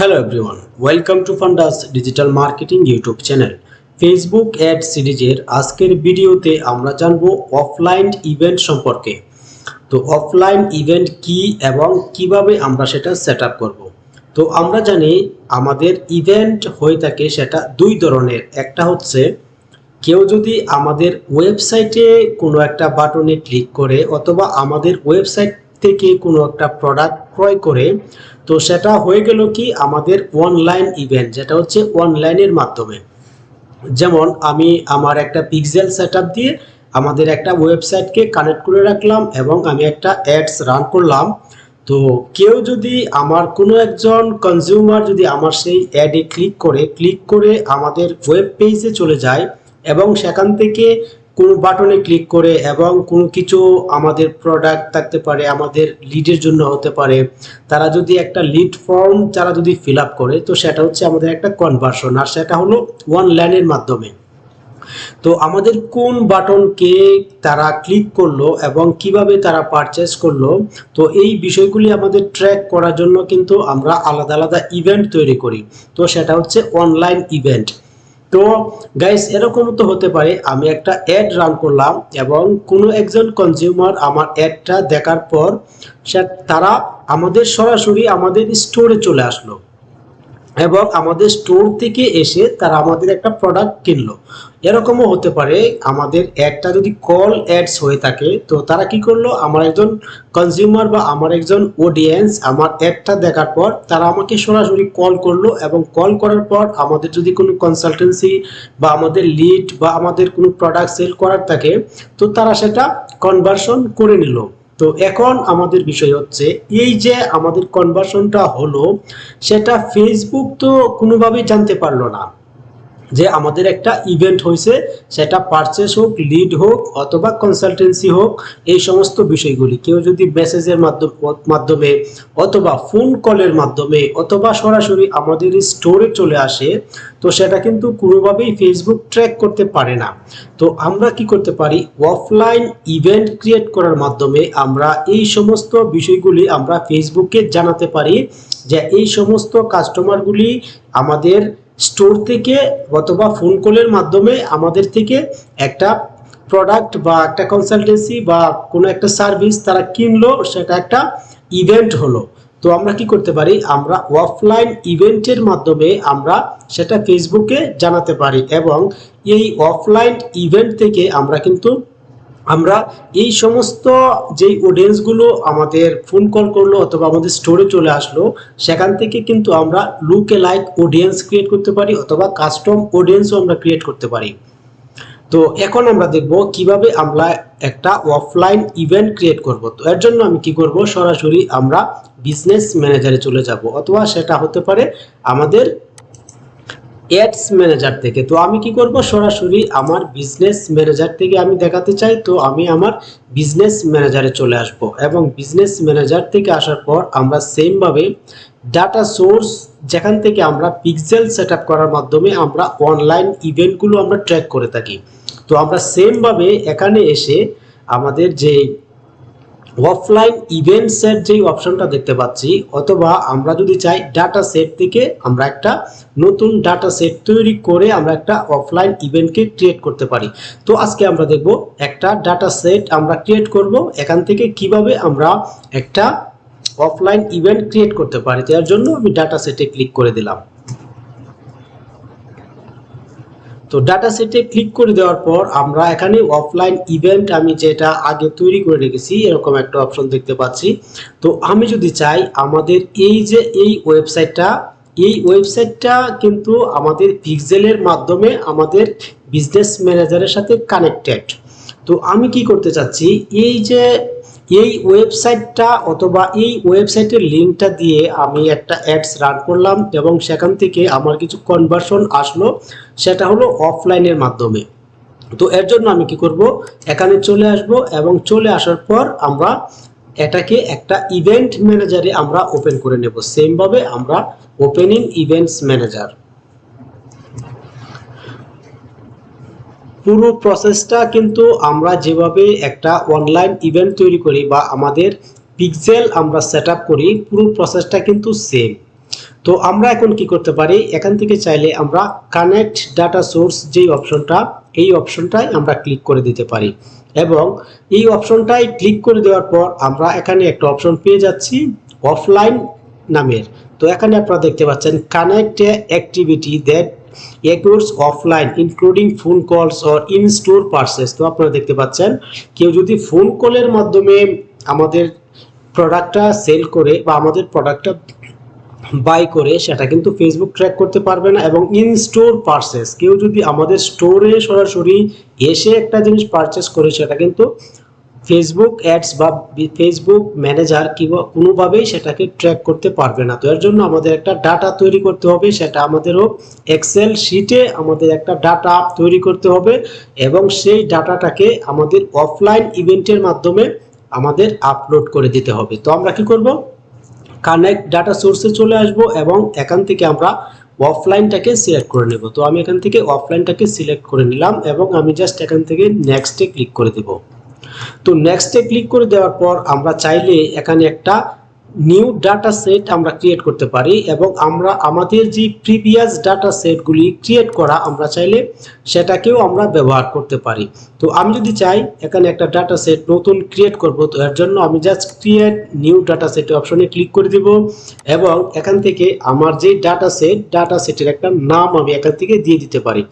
Hello everyone welcome to Fundas digital marketing YouTube channel Facebook ad সিরিজের আজকের ভিডিওতে আমরা জানব অফলাইন ইভেন্ট সম্পর্কে। তো অফলাইন ইভেন্ট কি এবং কীভাবে আমরা সেটা সেট আপ করব? তো আমরা জানি আমাদের ইভেন্ট হয়ে থাকে সেটা দুই ধরনের। একটা হচ্ছে, কেউ যদি আমাদের ওয়েবসাইটে কোনো একটা বাটনে ক্লিক করে অথবা আমাদের ওয়েবসাইট থেকে কোনো একটা প্রোডাক্ট ক্রয় করে, তো সেটা হয়ে গেল কি আমাদের অনলাইন ইভেন্ট যেটা হচ্ছে অনলাইনের মাধ্যমে। যেমন আমি আমার একটা পিক্সেল সেট দিয়ে আমাদের একটা ওয়েবসাইটকে কানেক্ট করে রাখলাম এবং আমি একটা অ্যাডস রান করলাম। তো কেউ যদি আমার কোনো একজন কনজিউমার যদি আমার সেই অ্যাডে ক্লিক করে ক্লিক করে আমাদের ওয়েব পেজে চলে যায় এবং সেখান থেকে কোনো বাটনে ক্লিক করে এবং কোনো কিছু আমাদের প্রোডাক্ট থাকতে পারে, আমাদের লিডের জন্য হতে পারে, তারা যদি একটা লিড ফর্ম তারা যদি ফিল আপ করে, তো সেটা হচ্ছে আমাদের একটা কনভার্সন আর সেটা হলো অনলাইনের মাধ্যমে। তো আমাদের কোন বাটনকে তারা ক্লিক করল এবং কীভাবে তারা পারচেস করল, তো এই বিষয়গুলি আমাদের ট্র্যাক করার জন্য কিন্তু আমরা আলাদা আলাদা ইভেন্ট তৈরি করি। তো সেটা হচ্ছে অনলাইন ইভেন্ট তো গাইস এরকম তো হতে পারে, আমি একটা অ্যাড রান করলাম এবং কোনো একজন কনজিউমার আমার অ্যাডটা দেখার পর তারা আমাদের সরাসরি আমাদের স্টোরে চলে আসলো। এবং আমাদের স্টোর থেকে এসে তারা আমাদের একটা প্রোডাক্ট কিনলো। এরকমও হতে পারে, আমাদের একটা যদি কল অ্যাডস হয়ে থাকে, তো তারা কি করল? আমার একজন কনজিউমার বা আমার একজন অডিয়েন্স আমার অ্যাডটা দেখার পর তারা আমাকে সরাসরি কল করল এবং কল করার পর আমাদের যদি কোনো কনসালটেন্সি বা আমাদের লিড বা আমাদের কোনো প্রোডাক্ট সেল করার থাকে, তো তারা সেটা কনভার্সন করে নিল। তো এখন আমাদের বিষয় হচ্ছে, এই যে আমাদের কনভার্সনটা হলো, সেটা ফেসবুক তো কোনোভাবেই জানতে পারল না। যে আমাদের একটা ইভেন্ট হয়েছে, সেটা পারচেস হোক লিড হোক, অথবা কনসালটেন্সি হোক, এই সমস্ত বিষয়গুলি। কেউ যদি মেসেজের মাধ্যমে অথবা ফোন কলের মাধ্যমে অথবা সরাসরি আমাদের স্টোরে চলে আসে, তো সেটা কিন্তু কোনোভাবেই ফেসবুক ট্র্যাক করতে পারে না। তো আমরা কি করতে পারি? অফলাইন ইভেন্ট ক্রিয়েট করার মাধ্যমে আমরা এই সমস্ত বিষয়গুলি আমরা ফেসবুকে জানাতে পারি যে এই সমস্ত কাস্টমারগুলি আমাদের স্টোর থেকে অথবা ফোন কলের মাধ্যমে আমাদের থেকে একটা প্রোডাক্ট বা একটা কনসালটেন্সি বা কোনো একটা সার্ভিস তারা কিনলো, সেটা একটা ইভেন্ট হলো। তো আমরা কি করতে পারি? আমরা অফলাইন ইভেন্টের মাধ্যমে আমরা সেটা ফেসবুকে জানাতে পারি এবং এই অফলাইন ইভেন্ট থেকে আমরা কিন্তু আমরা এই সমস্ত যেই অডিয়েন্সগুলো আমাদের ফোন কল করল অথবা আমাদের স্টোরে চলে আসলো, সেখান থেকে কিন্তু আমরা লুকে লাইক অডিয়েন্স ক্রিয়েট করতে পারি অথবা কাস্টম অডিয়েন্সও আমরা ক্রিয়েট করতে পারি। তো এখন আমরা দেখব কীভাবে আমরা একটা অফলাইন ইভেন্ট ক্রিয়েট করব। তো এর জন্য আমি কি করব? সরাসরি আমরা বিজনেস ম্যানেজারে চলে যাব অথবা সেটা হতে পারে আমাদের অ্যাডস ম্যানেজার থেকে। তো আমি কি করব? সরাসরি আমার বিজনেস ম্যানেজার থেকে আমি দেখাতে চাই। তো আমি আমার বিজনেস ম্যানেজারে চলে আসব এবং বিজনেস ম্যানেজার থেকে আসার পর আমরা সেমভাবে ডাটা সোর্স যেখান থেকে আমরা পিক্সেল সেট করার মাধ্যমে আমরা অনলাইন ইভেন্টগুলো আমরা ট্র্যাক করে থাকি। তো আমরা সেমভাবে এখানে এসে আমাদের যে অফলাইন ইভেন্ট সেট যেই অপশনটা দেখতে পাচ্ছি, অথবা আমরা যদি চাই ডাটা সেট থেকে আমরা একটা নতুন ডাটা সেট তৈরি করে আমরা একটা অফলাইন ইভেন্টকে ক্রিয়েট করতে পারি। তো আজকে আমরা দেখব একটা ডাটা সেট আমরা ক্রিয়েট করব, এখান থেকে কীভাবে আমরা একটা অফলাইন ইভেন্ট ক্রিয়েট করতে পারি। তার জন্য আমি ডাটা সেটে ক্লিক করে দিলাম। তো ডাটা সেটে ক্লিক করে দেওয়ার পর আমরা এখানে অফলাইন ইভেন্ট আমি যেটা আগে তৈরি করে রেখেছি, এরকম একটা অপশন দেখতে পাচ্ছি। তো আমি যদি চাই আমাদের এই যে এই ওয়েবসাইটটা এই ওয়েবসাইটটা কিন্তু আমাদের পিক্সেলের মাধ্যমে আমাদের বিজনেস ম্যানেজারের সাথে কানেক্টেড তো আমি কি করতে চাচ্ছি? এই যে এই ওয়েবসাইটটা অথবা এই ওয়েবসাইটের লিঙ্কটা দিয়ে আমি একটা অ্যাডস রান করলাম এবং সেখান থেকে আমার কিছু কনভার্সন আসলো। সেটা হলো অফলাইনের মাধ্যমে। তো এর জন্য আমি কি করব? এখানে চলে আসব এবং চলে আসার পর আমরা এটাকে একটা ইভেন্ট ম্যানেজারে আমরা ওপেন করে নেব। সেমভাবে আমরা ওপেনিং ইভেন্টস ম্যানেজার পুরো প্রসেসটা কিন্তু আমরা যেভাবে একটা অনলাইন ইভেন্ট তৈরি করি বা আমাদের পিক্সেল আমরা সেট করি, পুরো প্রসেসটা কিন্তু সেম তো আমরা এখন কি করতে পারি? এখান থেকে চাইলে আমরা কানেক্ট ডাটা সোর্স যেই অপশনটা এই অপশনটাই আমরা ক্লিক করে দিতে পারি। এবং এই অপশনটাই ক্লিক করে দেওয়ার পর আমরা এখানে একটা অপশন পেয়ে যাচ্ছি অফলাইন নামের। তো এখানে আপনারা দেখতে পাচ্ছেন connect activity that occurs offline including phone calls or in store purchases তো আপনারা দেখতে পাচ্ছেন, কেউ যদি ফোন কলের মাধ্যমে আমাদের প্রোডাক্টটা সেল করে বা আমাদের প্রোডাক্টটা বাই করে, সেটা কিন্তু ফেসবুক ট্র্যাক করতে পারবে না এবং ইন স্টোর পারচেস কেউ যদি আমাদের স্টোরে সরাসরি এসে একটা জিনিস পারচেস করে, সেটা কিন্তু ফেসবুক অ্যাডস বা ফেসবুক ম্যানেজার কিংবা কোনোভাবেই সেটাকে ট্র্যাক করতে পারবে না। তো এর জন্য আমাদের একটা ডাটা তৈরি করতে হবে, সেটা আমাদেরও এক্সেল শিটে আমাদের একটা ডাটা তৈরি করতে হবে এবং সেই ডাটাটাকে আমাদের অফলাইন ইভেন্টের মাধ্যমে আমাদের আপলোড করে দিতে হবে। তো আমরা কি করব? কানেক্ট ডাটা সোর্সে চলে আসব এবং এখান থেকে আমরা অফলাইনটাকে সিলেক্ট করে নেব। তো আমি এখান থেকে অফলাইনটাকে সিলেক্ট করে নিলাম এবং আমি জাস্ট এখান থেকে নেক্সটে ক্লিক করে দেব। তো নেক্সটে ক্লিক করে দেওয়ার পর আমরা চাইলে এখানে একটা নিউ ডাটা সেট আমরা ক্রিয়েট করতে পারি এবং আমরা আমাদের যে প্রিভিয়াস ডাটা সেটগুলি ক্রিয়েট করা আমরা চাইলে সেটাকেও আমরা ব্যবহার করতে পারি। তো আমি যদি চাই এখানে একটা ডাটা সেট নতুন ক্রিয়েট করব, তো এর জন্য আমি just create new data set অপশনে ক্লিক করে দিব এবং এখান থেকে আমার যে ডাটা সেট ডাটা সেটের একটা নাম আমি এখান থেকে দিয়ে দিতে পারি।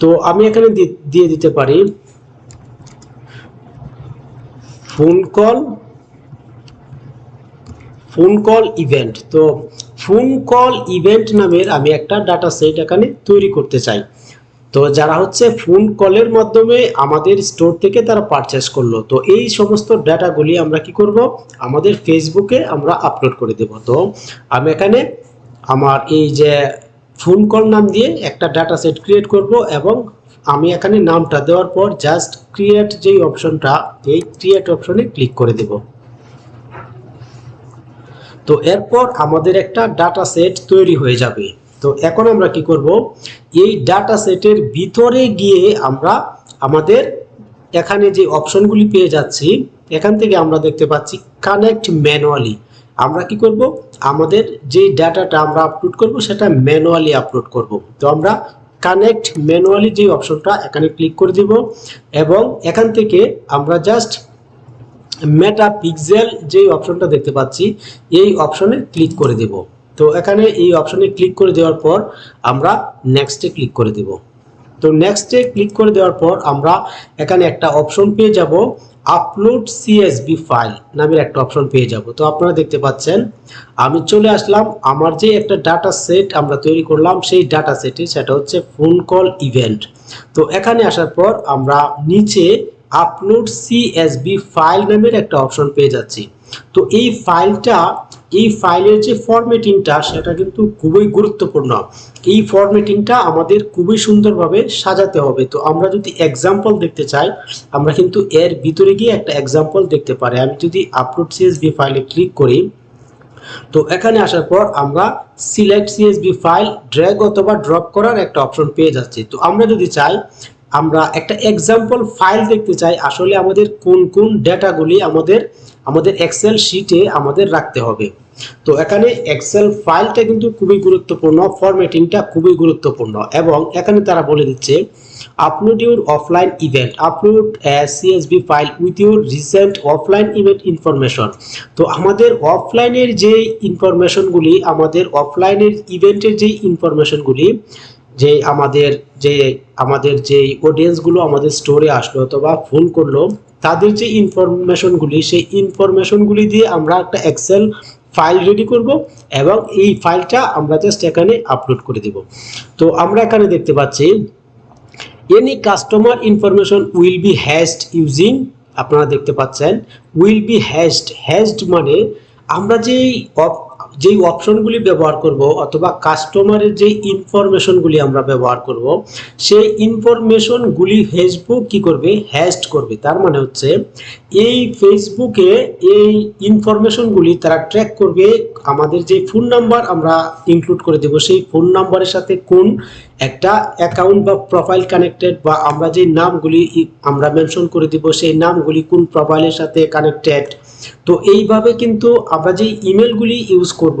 তো আমি এখানে দিয়ে দিতে পারি phone call phone call event তো ফোন কল ইভেন্ট নামের আমি একটা ডাটা সেট এখানে তৈরি করতে চাই। তো যারা হচ্ছে ফোন কলের মাধ্যমে আমাদের স্টোর থেকে তারা পারচেস করল। তো এই সমস্ত ডাটাগুলি আমরা কি করব? আমাদের ফেসবুকে আমরা আপলোড করে দেব। তো আমি এখানে আমার এই যে ফোন কল নাম দিয়ে একটা ডাটা সেট ক্রিয়েট করব এবং আমি এখানে নামটা দেওয়ার পর জাস্ট ক্রিয়েট যেই অপশনটা এই ক্রিয়েট অপশনে ক্লিক করে দেবো। তো এরপর আমাদের একটা ডাটা সেট তৈরি হয়ে যাবে। তো এখন আমরা কি করব? এই ডাটা সেটের ভিতরে গিয়ে আমরা আমাদের এখানে যে অপশনগুলি পেয়ে যাচ্ছি, এখান থেকে আমরা দেখতে পাচ্ছি কানেক্ট ম্যানুয়ালি আমরা কি করব? আমাদের যে ডাটাটা আমরা আপলোড করব, সেটা ম্যানুয়ালি আপলোড করব। তো আমরা কানেক্ট ম্যানুয়ালি যে অপশনটা, এখানে ক্লিক করে দিব এবং এখান থেকে আমরা জাস্ট মেটা পিক্সেল যেই অপশনটা দেখতে পাচ্ছি, এই অপশনে ক্লিক করে দেব। তো এখানে এই অপশনে ক্লিক করে দেওয়ার পর আমরা নেক্সটে ক্লিক করে দেব। তো নেক্সটে ক্লিক করে দেওয়ার পর আমরা এখানে একটা অপশন পেয়ে যাব। আপলোড সিএসবি ফাইল নামের একটা অপশন পেয়ে যাব। তো আপনারা দেখতে পাচ্ছেন, আমি চলে আসলাম। আমার যে একটা ডাটা সেট আমরা তৈরি করলাম, সেই ডাটা সেটে সেটা হচ্ছে ফোন কল ইভেন্ট তো এখানে আসার পর আমরা নিচে আপলোড সিএসবি ফাইল নামের একটা অপশন পেয়ে যাচ্ছি। তো এই ফাইলটা এই ফাইলের যে ফরম্যাটিংটা সেটা কিন্তু খুবই গুরুত্বপূর্ণ। এই ফরম্যাটিংটা আমাদের খুবই সুন্দরভাবে সাজাতে হবে। তো আমরা যদি এক্সাম্পল দেখতে চাই, আমরা কিন্তু এর ভিতরে গিয়ে একটা এক্সাম্পল দেখতে পারি। আমি যদি আপলোড সিএসবি ফাইলে ক্লিক করি, তো এখানে আসার পর আমরা সিলেক্ট সিএসবি ফাইল ড্র্যাগ অথবা ড্রপ করার একটা অপশন পেয়ে যাচ্ছি। তো আমরা যদি চাই আমরা একটা এক্সাম্পল ফাইল দেখতে চাই, আসলে আমাদের কোন কোন ডেটাগুলি আমাদের আমাদের এক্সেল শিটে আমাদের রাখতে হবে। তো এখানে এক্সেল ফাইলটা কিন্তু খুবই গুরুত্বপূর্ণ ফরম্যাটিংটা খুবই গুরুত্বপূর্ণ এবং এখানে তারা বলে দিচ্ছে upload your offline event upload CSV file with your recent offline event information তো আমাদের অফলাইনের যে ইনফরমেশনগুলি আমাদের অফলাইনের ইভেন্টের যে ইনফরমেশনগুলি যে আমাদের যে আমাদের যে অডিয়েন্সগুলো আমাদের স্টোরে আসলো অথবা ফোন করল, তাদের যে ইনফরমেশনগুলি সেই ইনফরমেশনগুলি দিয়ে আমরা একটা এক্সেল ফাইল রেডি করব এবং এই ফাইলটা আমরা জাস্ট এখানে আপলোড করে দেব। তো আমরা এখানে দেখতে পাচ্ছি any customer information will be hashed using আপনারা দেখতে পাচ্ছেন উইল বি হ্যাশড হ্যাশড মানে আমরা যেই যেই অপশনগুলি ব্যবহার করব অথবা কাস্টমারের যে ইনফরমেশনগুলি আমরা ব্যবহার করব, সেই ইনফরমেশনগুলি ফেসবুক কি করবে? হ্যাশড করবে। তার মানে হচ্ছে এই ফেসবুকে এই ইনফরমেশনগুলি তারা ট্র্যাক করবে। আমাদের যে ফোন নাম্বার আমরা ইনক্লুড করে দেব, সেই ফোন নাম্বারের সাথে কোন একটা অ্যাকাউন্ট বা প্রোফাইল কানেক্টেড বা আমরা যে নামগুলি আমরা মেনশন করে দিব, সেই নামগুলি কোন প্রোফাইলের সাথে কানেক্টেড তো এইভাবে কিন্তু আমরা যে ইমেলগুলি ইউজ করব,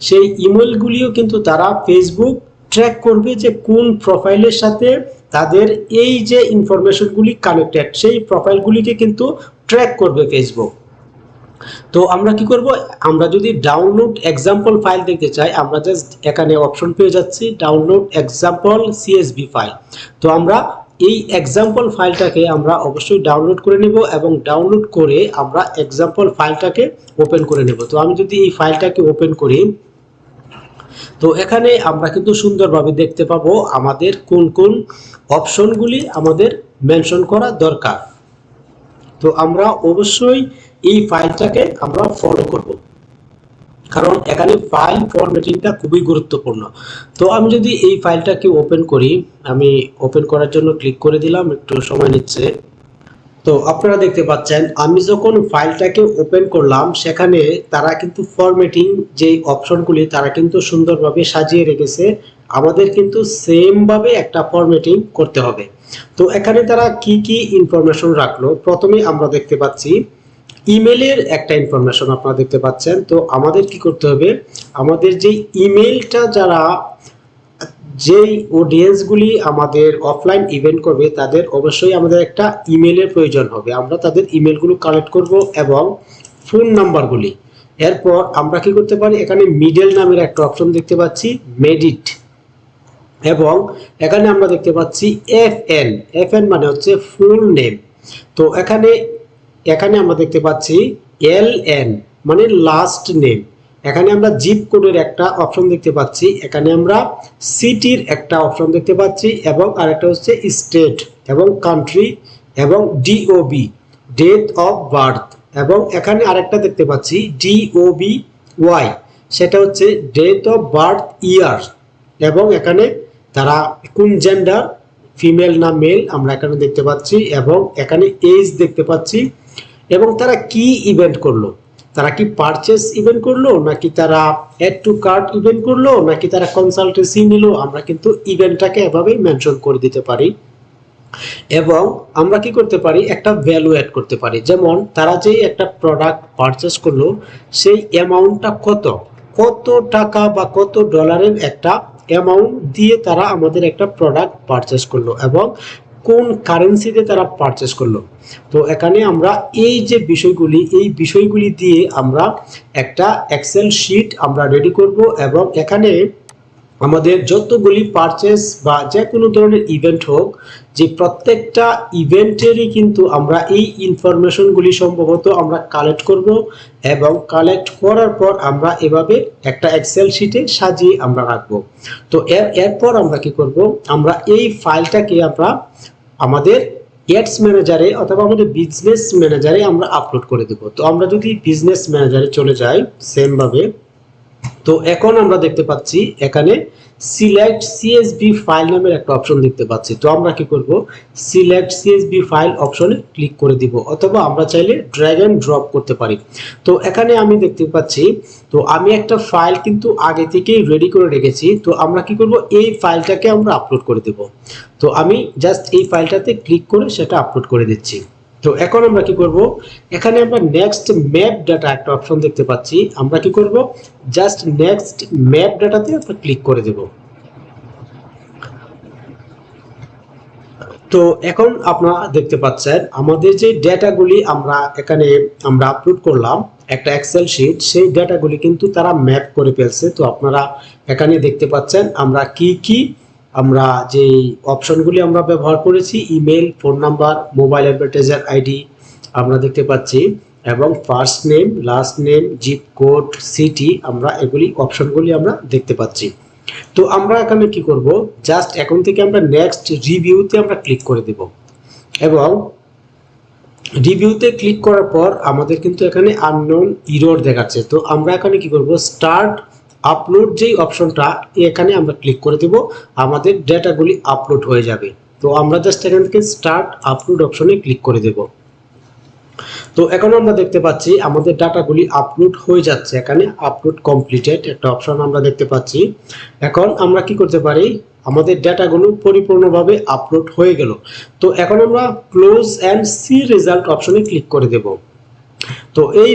সেই ইমেলগুলিও কিন্তু তারা ফেসবুক ট্র্যাক করবে যে কোন প্রোফাইলের সাথে তাদের এই যে ইনফরমেশনগুলি কানেক্টেড সেই প্রোফাইলগুলিকে কিন্তু ট্র্যাক করবে ফেসবুক তো আমরা কি করব? আমরা যদি ডাউনলোড এক্সাম্পল ফাইল দেখতে চাই, আমরা জাস্ট এখানে অপশন পেয়ে যাচ্ছি ডাউনলোড এক্সাম্পল সিএসভি ফাইল তো আমরা এই এক্সাম্পল ফাইলটাকে আমরা অবশ্যই ডাউনলোড করে নেব এবং ডাউনলোড করে আমরা এক্সাম্পল ফাইলটাকে ওপেন করে নেব। তো আমি যদি এই ফাইলটাকে ওপেন করি, তো এখানে আমরা কিন্তু সুন্দরভাবে দেখতে পাবো আমাদের কোন কোন অপশনগুলি আমাদের মেনশন করা দরকার। তো আমরা অবশ্যই এই ফাইলটাকে আমরা ফলো করব। কারণ এখানে ফাইল ফরম্যাটিংটা খুবই গুরুত্বপূর্ণ। তো আমি যদি এই ফাইলটাকে ওপেন করি, আমি ওপেন করার জন্য ক্লিক করে দিলাম, একটু সময় নিচ্ছে। তো আপনারা দেখতে পাচ্ছেন, আমি যখন ফাইলটাকে ওপেন করলাম, সেখানে তারা কিন্তু ফরম্যাটিং যে অপশনগুলি তারা কিন্তু সুন্দরভাবে সাজিয়ে রেখেছে। আমাদের কিন্তু সেমভাবে একটা ফরম্যাটিং করতে হবে। তো এখানে তারা কি কি ইনফরমেশন রাখল? প্রথমে আমরা দেখতে পাচ্ছি ইমেলের একটা ইনফরমেশন আপনারা দেখতে পাচ্ছেন। তো আমাদের কি করতে হবে? আমাদের যে ইমেলটা যারা, যেই অডিয়েন্সগুলি আমাদের অফলাইন ইভেন্ট করবে, তাদের অবশ্যই আমাদের একটা ইমেলের প্রয়োজন হবে। আমরা তাদের ইমেলগুলো কালেক্ট করব এবং ফোন নাম্বারগুলি এরপর আমরা কি করতে পারি? এখানে মিডল নামের একটা অপশন দেখতে পাচ্ছি মেডিট এবং এখানে আমরা দেখতে পাচ্ছি এফ এন এফ এন মানে হচ্ছে ফুল নেম তো এখানে এখানে আমরা দেখতে পাচ্ছি এল এন মানে লাস্ট নেম এখানে আমরা জিপ কোডের একটা অপশন দেখতে পাচ্ছি। এখানে আমরা সিটির একটা অপশন দেখতে পাচ্ছি এবং আরেকটা হচ্ছে স্টেট এবং কান্ট্রি এবং ডিওবি ডেট অফ বার্থ এবং এখানে আরেকটা দেখতে পাচ্ছি ডিওবি ওয়াই সেটা হচ্ছে ডেট অফ বার্থ ইয়ার এবং এখানে তারা কোন জেন্ডার ফিমেল না মেল আমরা এখানে দেখতে পাচ্ছি। এবং এখানে এজ দেখতে পাচ্ছি। এবং তারা কি ইভেন্ট করল? তারা কি পারচেস ইভেন্ট করল? নাকি তারা অ্যাড টু কার্ট ইভেন্ট করল? নাকি তারা কনসালটেন্সি নিল? আমরা কিন্তু ইভেন্টটাকে এভাবেই মেনশন করে দিতে পারি। এবং আমরা কি করতে পারি? একটা ভ্যালু অ্যাড করতে পারি। যেমন তারা যেই একটা প্রোডাক্ট পারচেস করল, সেই অ্যামাউন্টটা কত? কত টাকা বা কত ডলারের একটা অ্যামাউন্ট দিয়ে তারা আমাদের একটা প্রোডাক্ট পারচেস করল। এবং কোন কারেন্সিতে তারা পারচেস করল? তো এখানে আমরা এই যে বিষয়গুলি, এই বিষয়গুলি দিয়ে আমরা একটা এক্সেল শিট আমরা রেডি করব এবং এখানে আমাদের যতগুলি পারচেস বা যে কোনো ধরনের ইভেন্ট হোক, যে প্রত্যেকটা ইভেন্টেরই কিন্তু আমরা এই ইনফরমেশনগুলি সম্ভবত আমরা কালেক্ট করব এবং কালেক্ট করার পর আমরা এভাবে একটা এক্সেল শিটে সাজিয়ে আমরা রাখব। তো এর, এরপর আমরা কি করব? আমরা এই ফাইলটাকে আমরা আমাদের অ্যাডস ম্যানেজারে অথবা আমাদের বিজনেস ম্যানেজারে আমরা আপলোড করে দেব। তো আমরা যদি বিজনেস ম্যানেজারে চলে যাই সেমভাবে তো এখন আমরা দেখতে পাচ্ছি এখানে সিলেক্ট সিএসবি ফাইল নামের একটা অপশন দেখতে পাচ্ছি। তো আমরা কি করব? সিলেক্ট সিএসবি ফাইল অপশনে ক্লিক করে দিব, অথবা আমরা চাইলে ড্র্যাগ এন্ড ড্রপ করতে পারি। তো এখানে আমি দেখতে পাচ্ছি, তো আমি একটা ফাইল কিন্তু আগে থেকেই রেডি করে রেখেছি। তো আমরা কি করব? এই ফাইলটাকে আমরা আপলোড করে দেব। তো আমি জাস্ট এই ফাইলটাতে ক্লিক করে সেটা আপলোড করে দিচ্ছি। তো এখন আমরা কি করব? এখানে আমরা নেক্সট ম্যাপ ডাটা একটা অপশন দেখতে পাচ্ছি। আমরা কি করব? জাস্ট নেক্সট ম্যাপ ডাটাতে আমরা ক্লিক করে দেব। তো এখন আপনারা দেখতে পাচ্ছেন, আমাদের যে ডেটাগুলি আমরা এখানে আমরা আপলোড করলাম, একটা এক্সেল শিট সেই ডেটাগুলি কিন্তু তারা ম্যাপ করে ফেলছে। তো আপনারা এখানে দেখতে পাচ্ছেন আমরা কি কি আমরা যে অপশনগুলি আমরা ব্যবহার করেছি email phone number mobile advertiser ID আমরা দেখতে পাচ্ছি, এবং first name last name zip code city আমরা এগুলি, অপশনগুলি আমরা দেখতে পাচ্ছি। তো আমরা এখানে কি করব? জাস্ট এখন থেকে আমরা নেক্সট রিভিউতে আমরা ক্লিক করে দেব। এবং রিভিউতে ক্লিক করার পর আমাদের কিন্তু এখানে আননোন ইরোর দেখাচ্ছে। তো আমরা এখানে কি করব? স্টার্ট আপলোড যেই অপশনটা এখানে আমরা ক্লিক করে দেব। আমাদের ডেটাগুলি আপলোড হয়ে যাবে। তো আমরা জাস্ট এখান থেকে স্টার্ট আপলোড অপশনে ক্লিক করে দেব। তো এখন আমরা দেখতে পাচ্ছি আমাদের ডাটাগুলি আপলোড হয়ে যাচ্ছে। এখানে আপলোড কমপ্লিটেড একটা অপশন আমরা দেখতে পাচ্ছি। এখন আমরা কি করতে পারি? আমাদের ডেটাগুলো পরিপূর্ণভাবে আপলোড হয়ে গেল। তো এখন আমরা ক্লোজ অ্যান্ড সি রেজাল্ট অপশনে ক্লিক করে দেব। তো এই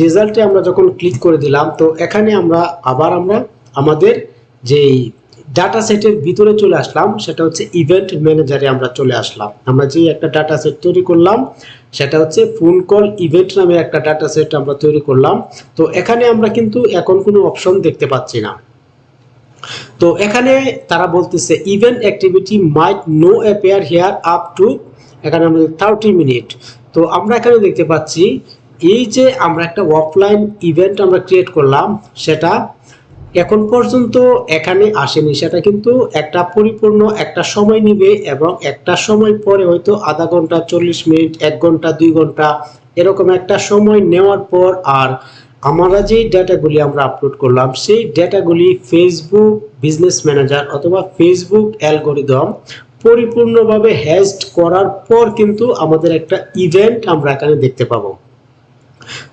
রেজাল্টে আমরা যখন ক্লিক করে দিলাম, তো এখানে আমরা আবার আমরা আমাদের যেই ডাটা সেটের ভিতরে চলে আসলাম, সেটা হচ্ছে ইভেন্ট ম্যানেজারে আমরা চলে আসলাম। আমরা যে একটা ডাটা সেট তৈরি করলাম, সেটা হচ্ছে ফোন কল ইভেন্ট নামে একটা ডাটা সেট আমরা তৈরি করলাম। তো এখানে আমরা কিন্তু এখন কোনো অপশন দেখতে পাচ্ছি না। তো এখানে তারা বলতেছে event activity might no appear here up to এখানে আমাদের থার্টি মিনিট তো আমরা এখানে দেখতে পাচ্ছি এই যে আমরা একটা অফলাইন ইভেন্ট আমরা ক্রিয়েট করলাম, সেটা এখন পর্যন্ত এখানে আসেনি। সেটা কিন্তু একটা পরিপূর্ণ একটা সময় নিবে এবং একটা সময় পরে হয়তো আধা ঘণ্টা, চল্লিশ মিনিট, এক ঘণ্টা, দুই ঘণ্টা এরকম একটা সময় নেওয়ার পর আর আমরা যেই ডেটাগুলি আমরা আপলোড করলাম, সেই ডেটাগুলি ফেসবুক বিজনেস ম্যানেজার অথবা ফেসবুক অ্যালগোরিদম পরিপূর্ণভাবে হ্যাস্ট করার পর কিন্তু আমাদের একটা ইভেন্ট আমরা এখানে দেখতে পাবো।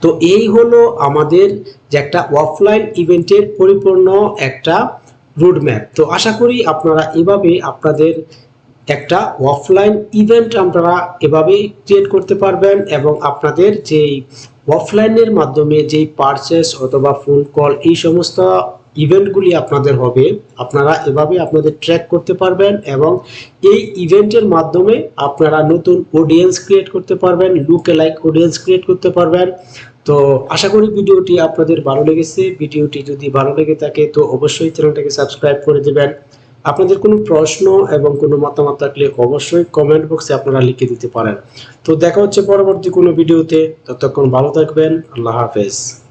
তো এই হলো আমাদের যে একটা অফলাইন ইভেন্টের পরিপূর্ণ একটা রোডম্যাপ তো আশা করি আপনারা এভাবে আপনাদের একটা অফলাইন ইভেন্ট আপনারা এভাবে ক্রিয়েট করতে পারবেন এবং আপনাদের যেই অফলাইনের মাধ্যমে যেই পারচেস অথবা ফোন কল এই সমস্ত ইভেন্টগুলি আপনাদের হবে। আপনারা এভাবে আপনাদের ট্র্যাক করতে পারবেন এবং এই ইভেন্টের মাধ্যমে আপনারা নতুন অডিয়েন্স ক্রিয়েট করতে পারবেন লুকে লাইক অডিয়েন্স ক্রিয়েট করতে পারবেন। তো আশা করি ভিডিওটি আপনাদের ভালো লেগেছে। ভিডিওটি যদি ভালো লেগে থাকে, তো অবশ্যই চ্যানেলটাকে সাবস্ক্রাইব করে দেবেন। আপনাদের কোনো প্রশ্ন এবং কোনো মতামত থাকলে অবশ্যই কমেন্ট বক্সে আপনারা লিখে দিতে পারেন। তো দেখা হচ্ছে পরবর্তী কোনো ভিডিওতে। ততক্ষণ ভালো থাকবেন। আল্লাহ হাফেজ।